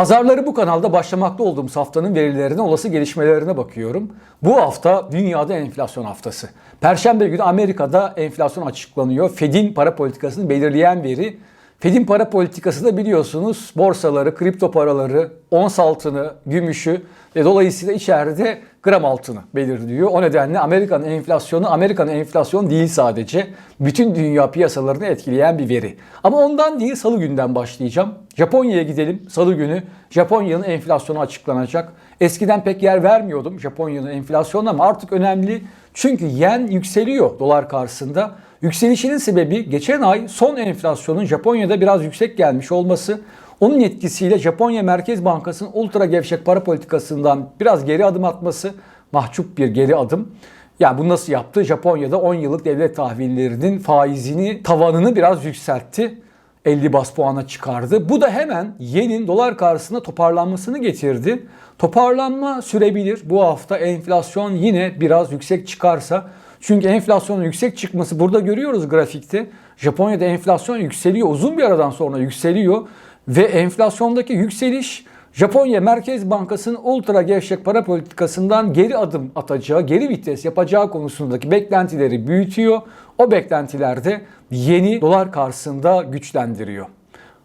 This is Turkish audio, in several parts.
Pazarları bu kanalda başlamakta olduğumuz haftanın verilerine, olası gelişmelerine bakıyorum. Bu hafta dünyada enflasyon haftası. Perşembe günü Amerika'da enflasyon açıklanıyor. Fed'in para politikasını belirleyen veri. Fed'in para politikası da biliyorsunuz borsaları, kripto paraları, ons altını, gümüşü ve dolayısıyla içeride gram altını belirliyor. O nedenle Amerika'nın enflasyonu Amerika'nın enflasyonu değil sadece. Bütün dünya piyasalarını etkileyen bir veri. Ama ondan değil salı günden başlayacağım. Japonya'ya gidelim. Salı günü Japonya'nın enflasyonu açıklanacak. Eskiden pek yer vermiyordum Japonya'nın enflasyonuna ama artık önemli. Çünkü yen yükseliyor dolar karşısında. Yükselişinin sebebi geçen ay son enflasyonun Japonya'da biraz yüksek gelmiş olması. Onun etkisiyle Japonya Merkez Bankası'nın ultra gevşek para politikasından biraz geri adım atması mahcup bir geri adım. Yani bu nasıl yaptı? Japonya'da 10 yıllık devlet tahvillerinin faizini, tavanını biraz yükseltti. 50 bas puana çıkardı. Bu da hemen yenin dolar karşısında toparlanmasını getirdi. Toparlanma sürebilir. Bu hafta enflasyon yine biraz yüksek çıkarsa çünkü enflasyonun yüksek çıkması burada görüyoruz grafikte. Japonya'da enflasyon yükseliyor. Uzun bir aradan sonra yükseliyor. Ve enflasyondaki yükseliş Japonya Merkez Bankası'nın ultra gevşek para politikasından geri adım atacağı, geri vites yapacağı konusundaki beklentileri büyütüyor. O beklentilerde yeni dolar karşısında güçlendiriyor.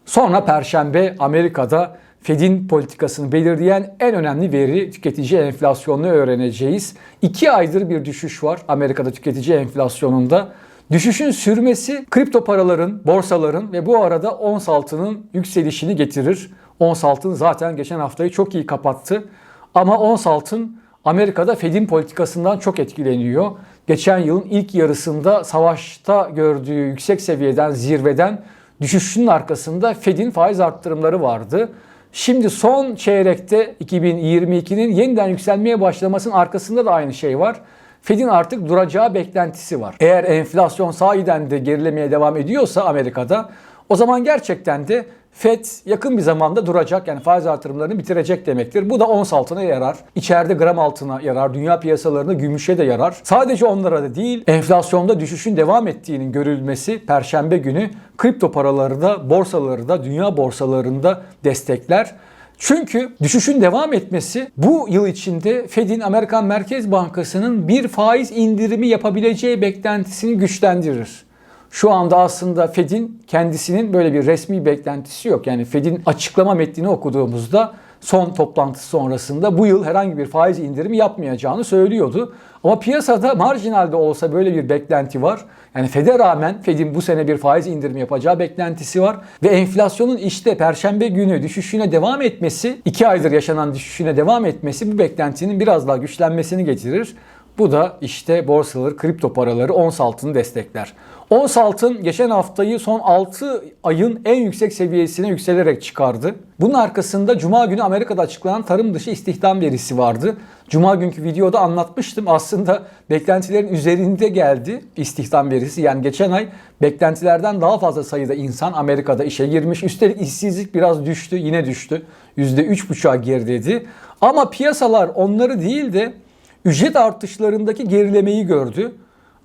Sonra Perşembe Amerika'da Fed'in politikasını belirleyen en önemli veri tüketici enflasyonunu öğreneceğiz. İki aydır bir düşüş var Amerika'da tüketici enflasyonunda. Düşüşün sürmesi kripto paraların, borsaların ve bu arada ons altının yükselişini getirir. Ons altın zaten geçen haftayı çok iyi kapattı. Ama ons altın Amerika'da Fed'in politikasından çok etkileniyor. Geçen yılın ilk yarısında savaşta gördüğü yüksek seviyeden, zirveden düşüşünün arkasında Fed'in faiz arttırımları vardı. Şimdi son çeyrekte 2022'nin yeniden yükselmeye başlamasının arkasında da aynı şey var. Fed'in artık duracağı beklentisi var. Eğer enflasyon sahiden de gerilemeye devam ediyorsa Amerika'da o zaman gerçekten de Fed yakın bir zamanda duracak yani faiz artırımlarını bitirecek demektir. Bu da ons altına yarar. İçeride gram altına yarar. Dünya piyasalarında gümüşe de yarar. Sadece onlara da değil enflasyonda düşüşün devam ettiğinin görülmesi perşembe günü kripto paraları da borsaları da dünya borsalarında destekler. Çünkü düşüşün devam etmesi bu yıl içinde Fed'in Amerikan Merkez Bankası'nın bir faiz indirimi yapabileceği beklentisini güçlendirir. Şu anda aslında Fed'in kendisinin böyle bir resmi beklentisi yok. Yani Fed'in açıklama metnini okuduğumuzda son toplantısı sonrasında bu yıl herhangi bir faiz indirimi yapmayacağını söylüyordu. Ama piyasada marjinalde olsa böyle bir beklenti var. Yani Fed'e rağmen Fed'in bu sene bir faiz indirimi yapacağı beklentisi var. Ve enflasyonun işte perşembe günü düşüşüne devam etmesi, iki aydır yaşanan düşüşüne devam etmesi bu beklentinin biraz daha güçlenmesini getirir. Bu da işte borsaları, kripto paraları ons altını destekler. Ons altın geçen haftayı son 6 ayın en yüksek seviyesine yükselerek çıkardı. Bunun arkasında Cuma günü Amerika'da açıklanan tarım dışı istihdam verisi vardı. Cuma günkü videoda anlatmıştım. Aslında beklentilerin üzerinde geldi istihdam verisi. Yani geçen ay beklentilerden daha fazla sayıda insan Amerika'da işe girmiş. Üstelik işsizlik biraz düştü, yine düştü. %3,5'a gerideydi. Ama piyasalar onları değil de ücret artışlarındaki gerilemeyi gördü.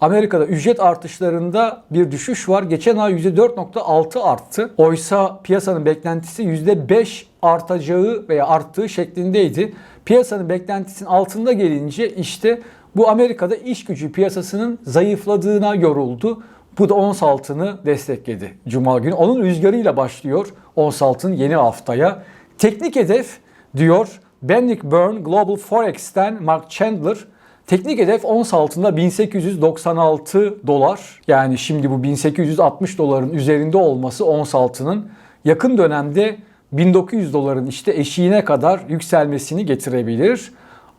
Amerika'da ücret artışlarında bir düşüş var. Geçen ay %4.6 arttı. Oysa piyasanın beklentisi %5 artacağı veya arttığı şeklindeydi. Piyasanın beklentisinin altında gelince işte bu Amerika'da iş gücü piyasasının zayıfladığına yoruldu. Bu da ons altını destekledi Cuma günü. Onun rüzgarıyla başlıyor ons altın yeni haftaya. Teknik hedef diyor Bennick Byrne Global Forex'ten Mark Chandler Teknik hedef ons altında 1896 dolar. Yani şimdi bu 1860 doların üzerinde olması ons altının yakın dönemde 1900 doların işte eşiğine kadar yükselmesini getirebilir.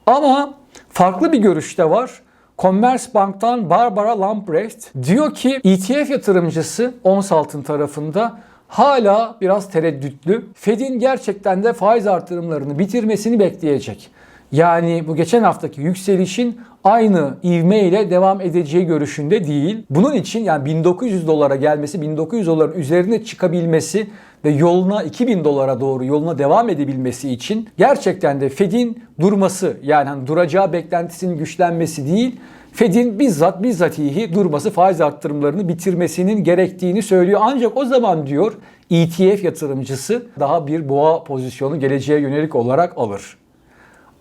Ama farklı bir görüş de var. Commerzbank'tan Barbara Lamprecht diyor ki ETF yatırımcısı ons altın tarafında hala biraz tereddütlü. Fed'in gerçekten de faiz artırımlarını bitirmesini bekleyecek. Yani bu geçen haftaki yükselişin aynı ivme ile devam edeceği görüşünde değil. Bunun için yani 1900 dolara gelmesi, 1900 doların üzerine çıkabilmesi ve yoluna 2000 dolara doğru yoluna devam edebilmesi için gerçekten de Fed'in durması yani hani duracağı beklentisinin güçlenmesi değil, Fed'in bizzat bizzatihi durması faiz arttırımlarını bitirmesinin gerektiğini söylüyor. Ancak o zaman diyor ETF yatırımcısı daha bir boğa pozisyonu geleceğe yönelik olarak alır.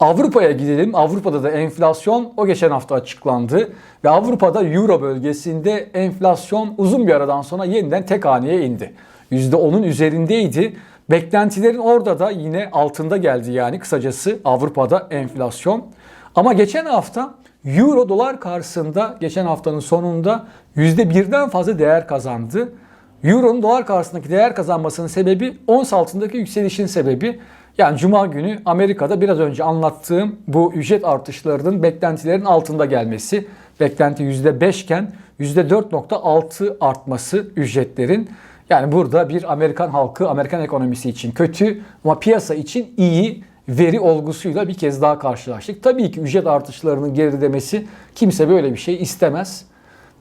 Avrupa'ya gidelim. Avrupa'da da enflasyon o geçen hafta açıklandı. Ve Avrupa'da Euro bölgesinde enflasyon uzun bir aradan sonra yeniden tek haneye indi. %10'un üzerindeydi. Beklentilerin orada da yine altında geldi yani kısacası Avrupa'da enflasyon. Ama geçen hafta Euro dolar karşısında geçen haftanın sonunda %1'den fazla değer kazandı. Euro'nun dolar karşısındaki değer kazanmasının sebebi ons altındaki yükselişin sebebi. Yani Cuma günü Amerika'da biraz önce anlattığım bu ücret artışlarının beklentilerin altında gelmesi. Beklenti %5 iken %4.6 artması ücretlerin. Yani burada bir Amerikan halkı, Amerikan ekonomisi için kötü ama piyasa için iyi veri olgusuyla bir kez daha karşılaştık. Tabii ki ücret artışlarının gerilemesi kimse böyle bir şey istemez.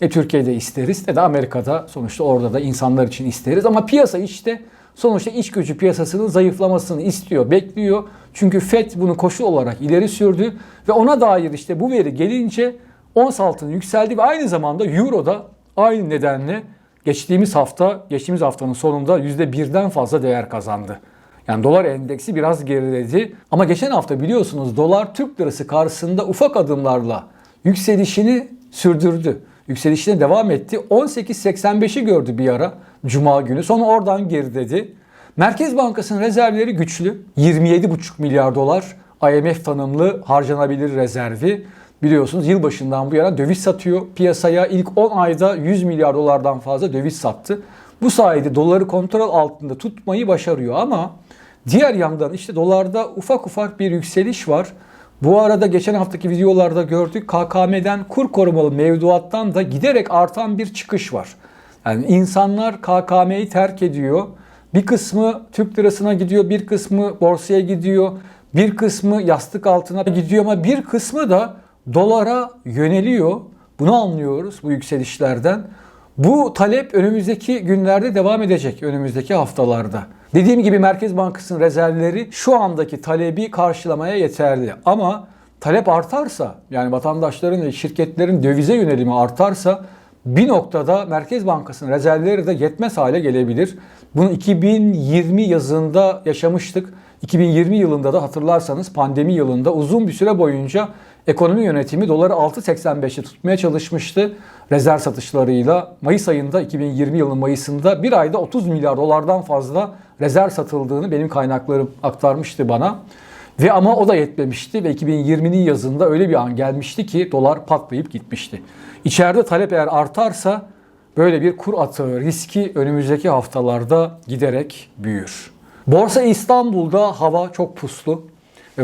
Ne Türkiye'de isteriz ne de Amerika'da sonuçta orada da insanlar için isteriz. Ama piyasa işte sonuçta iç gücü piyasasının zayıflamasını istiyor, bekliyor. Çünkü FED bunu koşul olarak ileri sürdü ve ona dair işte bu veri gelince ons altın yükseldi ve aynı zamanda Euro da aynı nedenle geçtiğimiz hafta, geçtiğimiz haftanın sonunda %1'den fazla değer kazandı. Yani dolar endeksi biraz geriledi. Ama geçen hafta biliyorsunuz dolar Türk lirası karşısında ufak adımlarla yükselişini sürdürdü. Yükselişine devam etti. 18.85'i gördü bir ara Cuma günü. Sonra oradan geriledi. Merkez Bankası'nın rezervleri güçlü. 27,5 milyar dolar IMF tanımlı harcanabilir rezervi. Biliyorsunuz yılbaşından bu yana döviz satıyor piyasaya. İlk 10 ayda 100 milyar dolardan fazla döviz sattı. Bu sayede doları kontrol altında tutmayı başarıyor ama diğer yandan işte dolarda ufak ufak bir yükseliş var. Bu arada geçen haftaki videolarda gördük KKM'den kur korumalı mevduattan da giderek artan bir çıkış var. Yani insanlar KKM'yi terk ediyor. Bir kısmı Türk lirasına gidiyor, bir kısmı borsaya gidiyor, bir kısmı yastık altına gidiyor ama bir kısmı da dolara yöneliyor. Bunu anlıyoruz bu yükselişlerden. Bu talep önümüzdeki günlerde devam edecek, önümüzdeki haftalarda. Dediğim gibi Merkez Bankası'nın rezervleri şu andaki talebi karşılamaya yeterli. Ama talep artarsa, yani vatandaşların ve şirketlerin dövize yönelimi artarsa bir noktada Merkez Bankası'nın rezervleri de yetmez hale gelebilir. Bunu 2020 yazında yaşamıştık. 2020 yılında da hatırlarsanız pandemi yılında uzun bir süre boyunca ekonomi yönetimi doları 6.85'e tutmaya çalışmıştı. Rezerv satışlarıyla Mayıs ayında 2020 yılının Mayıs'ında bir ayda 30 milyar dolardan fazla rezerv satıldığını benim kaynaklarım aktarmıştı bana. Ve ama o da yetmemişti ve 2020'nin yazında öyle bir an gelmişti ki dolar patlayıp gitmişti. İçeride talep eğer artarsa böyle bir kur atığı riski önümüzdeki haftalarda giderek büyür. Borsa İstanbul'da hava çok puslu.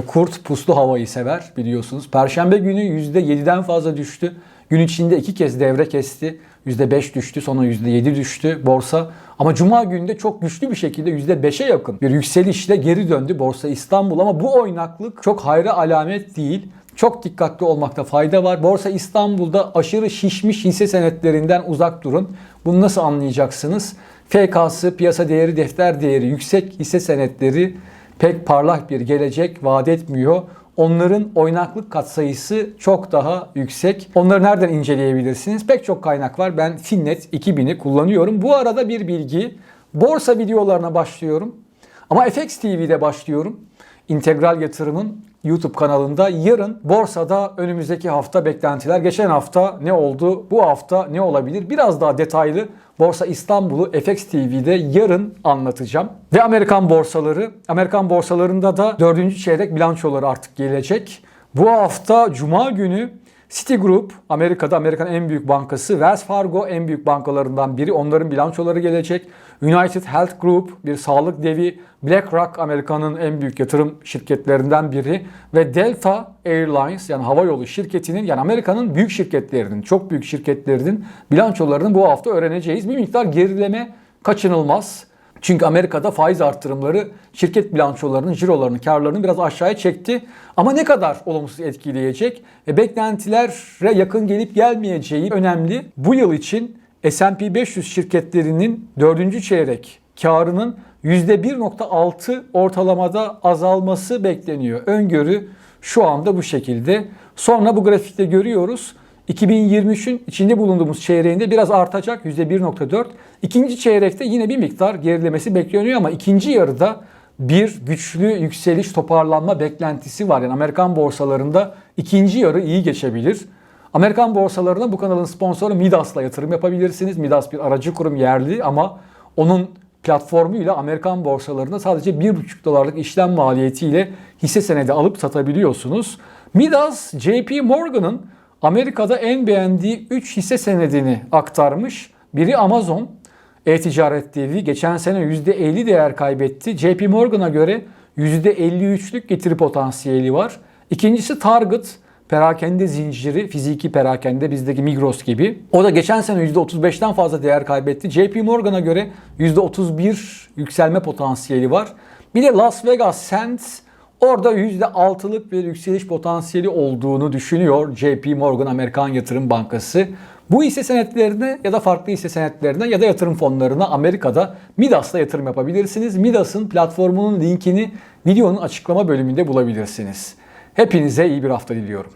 Kurt puslu havayı sever biliyorsunuz. Perşembe günü %7'den fazla düştü. Gün içinde iki kez devre kesti. %5 düştü sonra %7 düştü borsa. Ama cuma günde çok güçlü bir şekilde %5'e yakın bir yükselişle geri döndü borsa İstanbul. Ama bu oynaklık çok hayra alamet değil. Çok dikkatli olmakta fayda var. Borsa İstanbul'da aşırı şişmiş hisse senetlerinden uzak durun. Bunu nasıl anlayacaksınız? FK'sı, piyasa değeri, defter değeri yüksek hisse senetleri pek parlak bir gelecek vaat etmiyor. Onların oynaklık katsayısı çok daha yüksek. Onları nereden inceleyebilirsiniz? Pek çok kaynak var. Ben Finnet 2000'i kullanıyorum. Bu arada bir bilgi. Borsa videolarına başlıyorum. Ama FX TV'de başlıyorum. İntegral Yatırım'ın YouTube kanalında yarın borsada önümüzdeki hafta beklentiler. Geçen hafta ne oldu? Bu hafta ne olabilir? Biraz daha detaylı Borsa İstanbul'u FX TV'de yarın anlatacağım. Ve Amerikan borsaları. Amerikan borsalarında da dördüncü çeyrek bilançoları artık gelecek. Bu hafta Cuma günü Citigroup, Amerika'da Amerikan en büyük bankası, Wells Fargo en büyük bankalarından biri. Onların bilançoları gelecek. United Health Group bir sağlık devi, BlackRock Amerika'nın en büyük yatırım şirketlerinden biri ve Delta Airlines yani havayolu şirketinin yani Amerika'nın büyük şirketlerinin, çok büyük şirketlerinin bilançolarını bu hafta öğreneceğiz. Bir miktar gerileme kaçınılmaz. Çünkü Amerika'da faiz artırımları şirket bilançolarının, cirolarının, karlarını biraz aşağıya çekti. Ama ne kadar olumsuz etkileyecek ve beklentilere yakın gelip gelmeyeceği önemli. Bu yıl için S&P 500 şirketlerinin 4. çeyrek karının %1.6 ortalamada azalması bekleniyor. Öngörü şu anda bu şekilde. Sonra bu grafikte görüyoruz 2023'ün içinde bulunduğumuz çeyreğinde biraz artacak %1.4. İkinci çeyrekte yine bir miktar gerilemesi bekleniyor ama ikinci yarıda bir güçlü yükseliş toparlanma beklentisi var. Yani Amerikan borsalarında ikinci yarı iyi geçebilir. Amerikan borsalarına bu kanalın sponsoru Midas'la yatırım yapabilirsiniz. Midas bir aracı kurum yerli ama onun platformuyla Amerikan borsalarında sadece 1,5 dolarlık işlem maliyetiyle hisse senedi alıp satabiliyorsunuz. Midas, JP Morgan'ın Amerika'da en beğendiği 3 hisse senedini aktarmış. Biri Amazon, e-ticaret devi geçen sene %50 değer kaybetti. JP Morgan'a göre %53'lük getiri potansiyeli var. İkincisi Target, perakende zinciri, fiziki perakende bizdeki Migros gibi. O da geçen sene %35'ten fazla değer kaybetti. JP Morgan'a göre %31 yükselme potansiyeli var. Bir de Las Vegas Sands orada %6'lık bir yükseliş potansiyeli olduğunu düşünüyor JP Morgan Amerikan Yatırım Bankası. Bu hisse senetlerine ya da farklı hisse senetlerine ya da yatırım fonlarına Amerika'da Midas'la yatırım yapabilirsiniz. Midas'ın platformunun linkini videonun açıklama bölümünde bulabilirsiniz. Hepinize iyi bir hafta diliyorum.